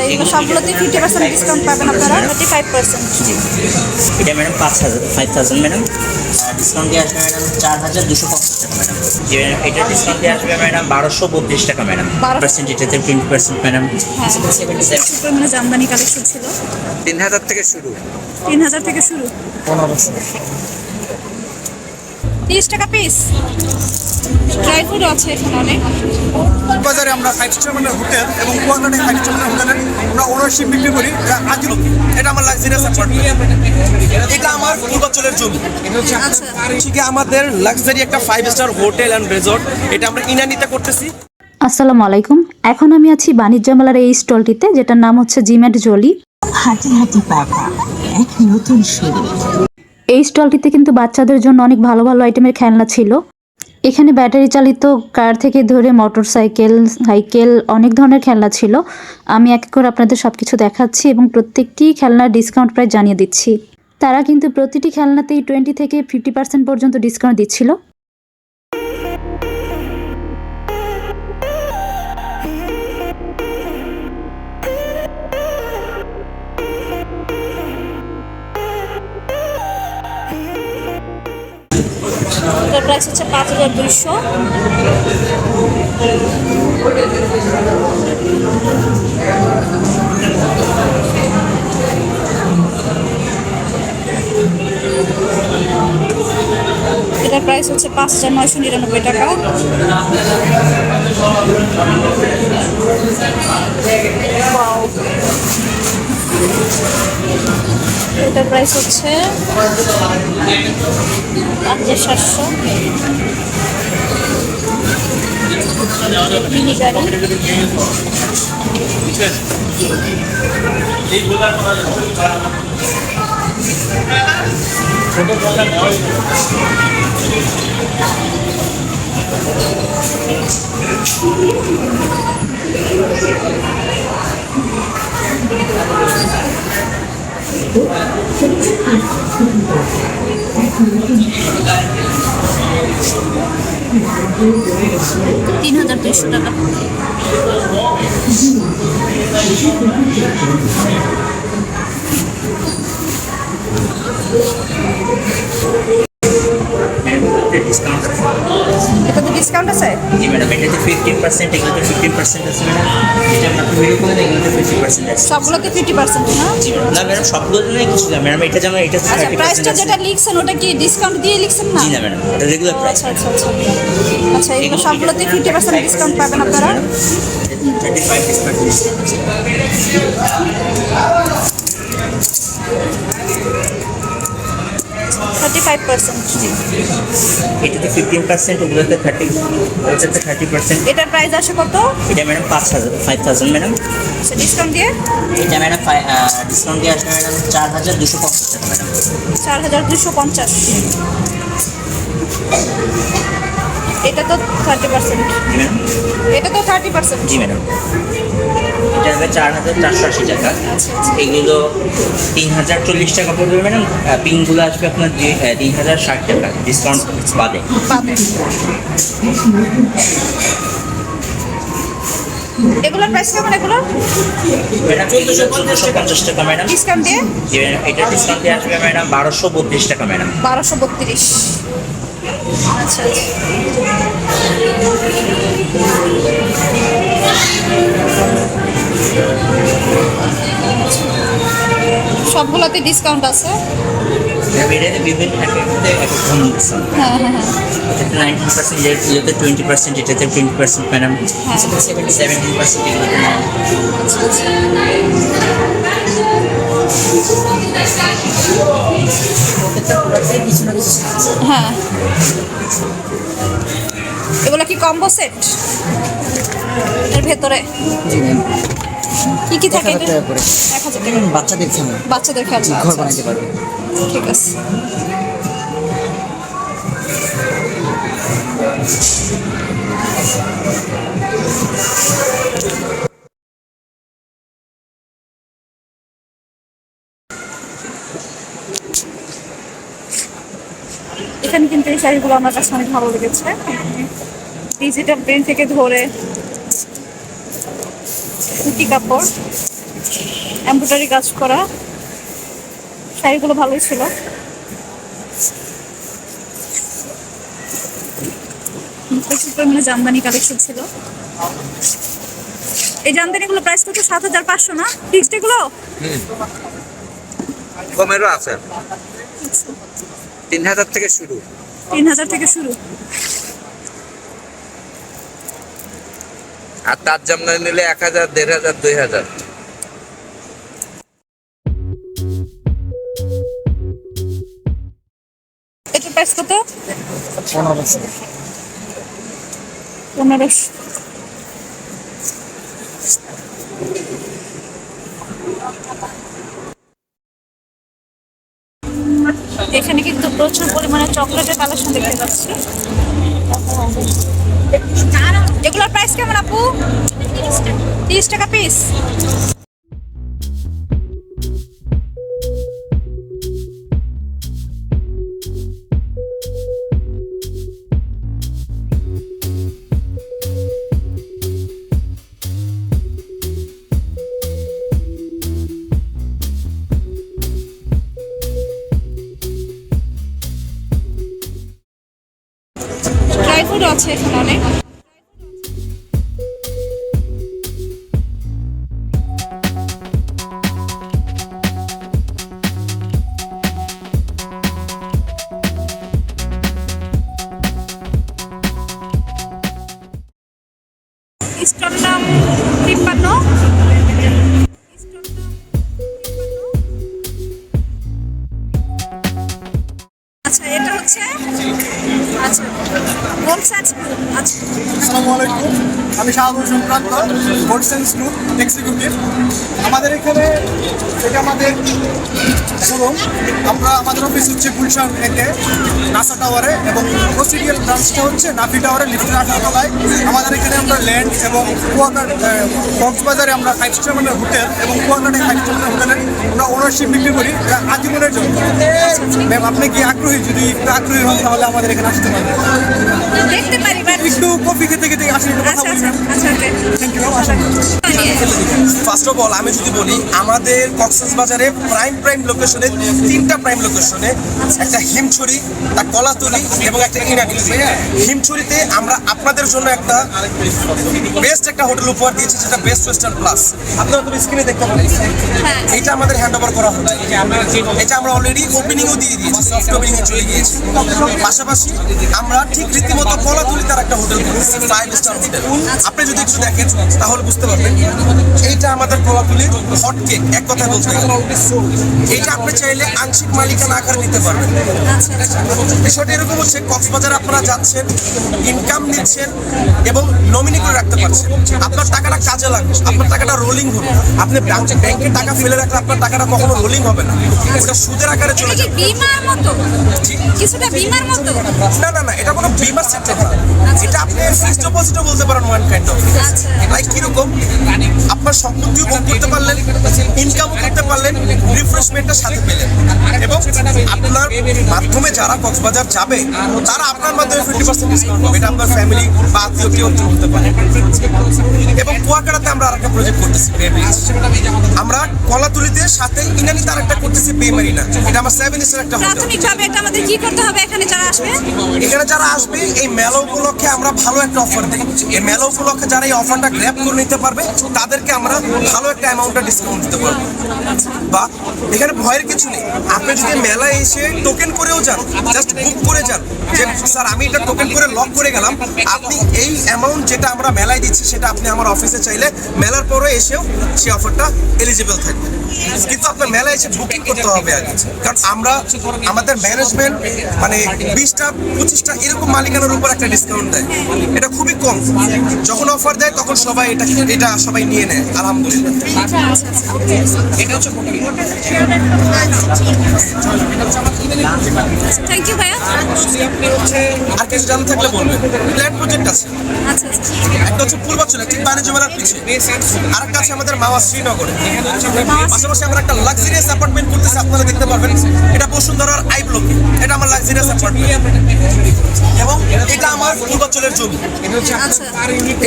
আচ্ছা এগুলো সবগুলোতে ফিফটি পার্সেন্ট ডিসকাউন্ট পাবেন আপনারা? থার্টি ফাইভ পার্সেন্ট এটা ম্যাডাম পাঁচ হাজার ফাইভ থাউজেন্ড ম্যাডাম ডিসকাউন্ট দিয়ে আসবে ম্যাডাম চার হাজার দুশো পঞ্চাশ টাকা ম্যাডাম এটা ডিসকাউন্ট দিয়ে আসবে ম্যাডাম বারোশো বত্রিশ টাকা ম্যাডাম বারো- পার্সেন্ট এটাতে টোয়েন্টি পার্সেন্ট ম্যাডাম হ্যাঁ পরিমাণে জামদানি কালেকশন ছিল। তিন হাজার থেকে শুরু। তিন হাজার থেকে শুরু। পনেরোশো তিরিশ টাকা পিস ড্রাই ফ্রুট আছে এখানে অনেক। বাজারে আমরা ফাইভ স্টার মানের হোটেল এবং কুয়াকাটা ফাইভ স্টার মানের হোটেলের আমরা ওনারশিপ বিক্রি করি। এটা এটা আমার লাক্সারিয়াস অ্যাপার্টমেন্ট এটা আমার পূর্বাঞ্চলের জমি। আচ্ছা। আমাদের লাক্সারি একটা five star hotel and resort এটা আমরা ইনানিতে করতেছি। আসসালামু আলাইকুম। এখন আমি আছি বাণিজ্য মেলার এই স্টলটিতে যেটার নাম হচ্ছে জিম্যাট জলি হাঁটি হাঁটি পাকা এক নতুন শুরু। এই স্টলটিতে কিন্তু বাচ্চাদের জন্য অনেক ভালো ভালো আইটেমের খেলনা ছিল। এখানে ব্যাটারি চালিত কার থেকে ধরে মোটর সাইকেল সাইকেল অনেক ধরনের খেলনা ছিল। আমি এক করে আপনাদের সব কিছু দেখাচ্ছি এবং প্রত্যেকটি খেলনার ডিসকাউন্ট প্রায় জানিয়ে দিচ্ছি। তারা কিন্তু প্রতিটি খেলনাতেই টোয়েন্টি থেকে ফিফটি পার্সেন্ট পর্যন্ত ডিসকাউন্ট দিচ্ছিল। এটার প্রাইস হচ্ছে পাঁচ হাজার দুইশো এটার প্রাইস হচ্ছে পাঁচ হাজার নয়শো নিরানব্বই টাকা Wow. এটার প্রাইস হচ্ছে পাঁচ সাতশো। মিনি গাড়ি তিন হাজার দুইশো টাকা ডিসকাউন্ট এটাতে ডিসকাউন্ট আছে? জি ম্যাডাম এটাতে ফিফটিন পার্সেন্ট এগুলোতে ফিফটিন পার্সেন্ট আছে ম্যাডাম। এটা আমরা ভিডিও করে এগুলোতে ফিফটি পার্সেন্ট আছে। সবগুলোতে ফিফটি পার্সেন্ট না? জি ম্যাডাম না ম্যাডাম সবগুলো জন্যই কিছু না। ম্যাডাম এটা যেমন এটা আচ্ছা প্রাইসটা যেটা লিখছেন ওটা কি ডিসকাউন্ট দিয়ে লিখছেন না? জি না ম্যাডাম এটা রেগুলার প্রাইস আচ্ছা আচ্ছা আচ্ছা। আচ্ছা এগুলো সবগুলোতে ফিফটি পার্সেন্ট ডিসকাউন্ট পাবেন আপনারা? Thirty five discount five percent এটাতে ফিফটিন পার্সেন্ট ওগুলোতে থার্টি ওটাতে থার্টি পার্সেন্ট এটার প্রাইস আসে কত? এটা ম্যাডাম পাঁচ হাজার ফাইভ থাউজেন্ড ম্যাডাম আচ্ছা ডিসকাউন্ট দিয়ে? এটা ম্যাডাম ডিসকাউন্ট দিয়ে আসবে ম্যাডাম চার হাজার দুশো পঞ্চাশ টাকা ম্যাডাম চার হাজার দুশো পঞ্চাশ। এটা তো থার্টি পার্সেন্ট এটা তো থার্টি পার্সেন্ট জি ম্যাডাম। এটা হবে চার হাজার চারশো আশি টাকা। এগুলো তিন হাজার চল্লিশ টাকা পড়বে ম্যাডাম। পিনগুলো আসবে আপনার দুই- তিন হাজার ষাট টাকা ডিসকাউন্ট বাদে। এগুলোর প্রাইস কেমন এগুলো? ম্যাডাম চোদ্দোশো চোদ্দোশো পঞ্চাশ টাকা ম্যাডাম। ডিসকাউন্ট দিয়ে? এটা ডিসকাউন্ট দিয়ে আসবে ম্যাডাম বারোশো বত্রিশ টাকা ম্যাডাম। বারোশো বত্রিশ। আচ্ছা আচ্ছা। সবগুলোতে ডিসকাউন্ট আছে? হ্যাঁ হ্যাঁ হ্যাঁ। এটাতে নাইনটিন পার্সেন্ট এটাতে টোয়েন্টি পার্সেন্ট এটাতে টোয়েন্টি পার্সেন্ট ম্যাডাম হ্যাঁ। সেভেন্টিন পার্সেন্ট আচ্ছা আচ্ছা হ্যাঁ। এগুলো কি কম্বো সেট এর ভেতরে। কি কি থাকে এক হাজার টাকা বাচ্চাদের বাচ্চাদের খেলা ঘর আচ্ছা, বানাইতে পারবে। ঠিক আছে। শাড়িগুলো আমার কাছে অনেক ভালো লেগেছে। ডিজিটাল প্রিন্ট থেকে ধরে সুতি কাপড় এমব্রয়ডারি কাজ করা শাড়িগুলো ভালোই ছিল। প্রচুর পরিমাণে জামদানি কালেকশন ছিল। এই জামদানিগুলো প্রাইস কত সাত হাজার পাঁচশো না? ফিক্সড এগুলো? কমেরও আছে। তিন হাজার থেকে শুরু। তিন হাজার থেকে শুরু। আর তার জামদানি নিলে এক হাজার দেড় হাজার দুই হাজার। এটার প্রাইস কত? পনেরোশো। পনেরোশো এখানে কিন্তু প্রচুর পরিমাণে চকলেটের কালেকশন দেখতে পাচ্ছি। এগুলোর প্রাইস কেমন আপু? তিরিশ টাকা। পিস গোল আচ্ছা। আসসালামু আলাইকুম। আমি শাহাবুল সংক্রান্ত হোলসেল গ্রুপ এক্সিকিউটিভ আমাদের এখানে এটা আমাদের শোরুম। আমরা আমাদের অফিস হচ্ছে গুলশান একে নাসা টাওয়ারে এবং প্রসিডিয়াল ব্রাঞ্চটা হচ্ছে নাফি টাওয়ারে লিফটের আঠারো তলায় আমাদের এখানে আমরা ল্যান্ড এবং কুয়াকার কক্সবাজারে আমরা ফাইভ স্টার মানের হোটেল এবং কুয়াকাটে ফাইভ স্টার মানের হোটেলের আমরা ওনারশিপ বিক্রি করি। আজীবনের জন্য। ম্যাম আপনি কি আগ্রহী? যদি একটু আগ্রহী হন তাহলে আমাদের এখানে আসতে পারেন। পারি একটু কফি খেতে খেতে আসেন কথা আচ্ছা বলবেন ফার্স্ট অফ অল আমি যদি বলি আমাদের কক্সেস বাজারে প্রাইম প্রাইম লোকেশনে তিনটা প্রাইম লোকেশনে একটা হিমছড়ি একটা কলাতলি এবং একটা ইনাগলি হিমছড়িতে আমরা আপনাদের জন্য একটা বেস্ট একটা হোটেল উপহার দিয়েছি যেটা বেস্ট ওয়েস্টার্ন প্লাস আপনারা তুমি স্ক্রিনে দেখতে পাবেন হ্যাঁ। এটা আমাদের হ্যান্ড ওভার করা হচ্ছে। এটা আমরা অলরেডি ওপেনিংও দিয়ে দিয়েছি সফট ওপেনিং চলে গিয়েছি। পাশাপাশি আমরা ঠিক রীতিমতো কলাতুলি তার একটা হোটেল ফাইভ স্টার হোটেল আপনি যদি একটু দেখেন তাহলে বুঝতে পারবেন। এইটা আমাদের কলাতুলির হট কেক এক কথায় বলতে গেলে। এইটা আপনি চাইলে আংশিক মালিকানা আকারে নিতে পারবেন। বিষয়টা এরকম হচ্ছে কক্সবাজার আপনারা যাচ্ছেন ইনকাম নিচ্ছেন এবং নমিনি করে রাখতে পারছেন। আপনার টাকাটা কাজে লাগবে আপনার টাকাটা রোলিং হবে। আপনি ব্যাংকে টাকা ফেলে রাখলে আপনার টাকাটা কখনো রোলিং হবে না। ওটা সুদের আকারে চলে যাবে। বিমার মতো? কিছুটা বিমার মতো? না না না এটা কোনো বিমার সেক্টর না। এটা আপনি ফিক্সড ডিপোজিটও বলতে পারেন ওয়ান কাইন্ড অফ লাইক কীরকম? আপনার সম্পত্তিও ভোগ করতে পারলেন ইনকামও করতে পারলেন রিফ্রেশমেন্টটা সাথে পেলেন। এবং আপনার মাধ্যমে যারা কক্সবাজার যাবে তারা আপনার মাধ্যমে ফিফটি পার্সেন্ট ডিসকাউন্ট পাবে। এটা আপনার ফ্যামিলি বা আত্মীয় কেউ হতে পারে। এবং কুয়াকাটাতে আমরা আরেকটা প্রজেক্ট করতেছি আমরা কলাতুলিতে সাথে ইনানি তার একটা করতেছি বে মারিনা এটা আমার সেভেন এর একটা প্রাথমিকভাবে এটা আমাদের কি করতে হবে? এখানে যারা আসবে? এখানে যারা আসবে এই মেলা উপলক্ষে আমরা ভালো একটা অফার দিই এই মেলা উপলক্ষে যারা এই অফারটা গ্র্যাব করে নিতে পারবে তাদেরকে আমরা ভালো একটা অ্যামাউন্টটা ডিসকাউন্ট দিতে পারব। বা এখানে ভয়ের কিছু নেই। আপনি যদি মেলায় এসে টোকেন করেও যান জাস্ট বুক করে যান, যে, স্যার, আমি এটা টোকেন করে লক করে গেলাম। আপনি এই অ্যামাউন্ট যেটা আমরা মেলায় দিচ্ছি, সেটা আপনি আমার অফিসে চাইলে মেলার পরে এসেও সেই অফারটা এলিজিবল থাকবে। কিন্তু আপনার মেলায় এসে বুকিং করতে হবে আগে কারণ আমরা, আমাদের ম্যানেজমেন্ট মানে বিশটা, পঁচিশটা এরকম মালিকানার উপর একটা ডিসকাউন্ট দেয়। এটা খুবই কম। যখন অফার দেয়, তখন সবাই এটা এটা সবাই নিয়ে নেয়। আলহামদুলিল্লাহ এটা হচ্ছে থ্যাংক ইউ ভাইয়া। আর কিছু জানা থাকলে বলবেন। প্ল্যান প্রজেক্ট আছে। আচ্ছা আচ্ছা। একটা হচ্ছে পূর্বাঞ্চলে ঠিক বাণিজ্য মেলার পিছিয়ে আরেকটা আছে আমাদের মাওয়া শ্রীনগরে। পাশাপাশি আমরা একটা লাক্সারিয়াস অ্যাপার্টমেন্ট করতেছি আপনারা দেখতে পারবেন এটা বসুন্ধরার আই ব্লক এটা আমার লাক্সারিয়াস অ্যাপার্টমেন্ট এবং এটা আমার পূর্বাঞ্চলের জমি। আচ্ছা।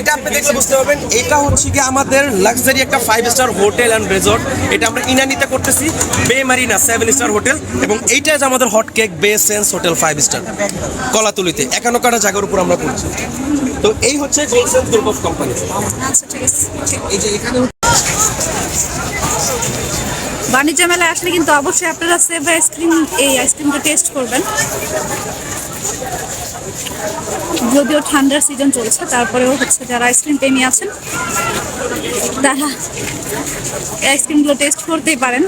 এটা আপনি দেখলে বুঝতে পারবেন এটা হচ্ছে কি আমাদের লাক্সারি একটা five star hotel and resort এটা আমরা ইনানিতে করতেছি বে মারিনা সেভেন স্টার হোটেল এবং এইটা যে আমাদের hot cake bay sense hotel five star কলাতুলিতে একান্ন কাটা জায়গার উপর আমরা করছি। তো এই হচ্ছে গোলসেন্স গ্রুপ অফ কোম্পানি আচ্ছা ঠিক আছে। এই যে এখানে বাণিজ্য মেলায় আসলে কিন্তু অবশ্যই আপনারা সেভ আইসক্রিম এই আইসক্রিমটা টেস্ট করবেন। যদিও ঠান্ডার সিজন চলছে, তারপরেও হচ্ছে যারা আইসক্রিম প্রেমী আছেন, তারা আইসক্রিমগুলো টেস্ট করতেই পারেন।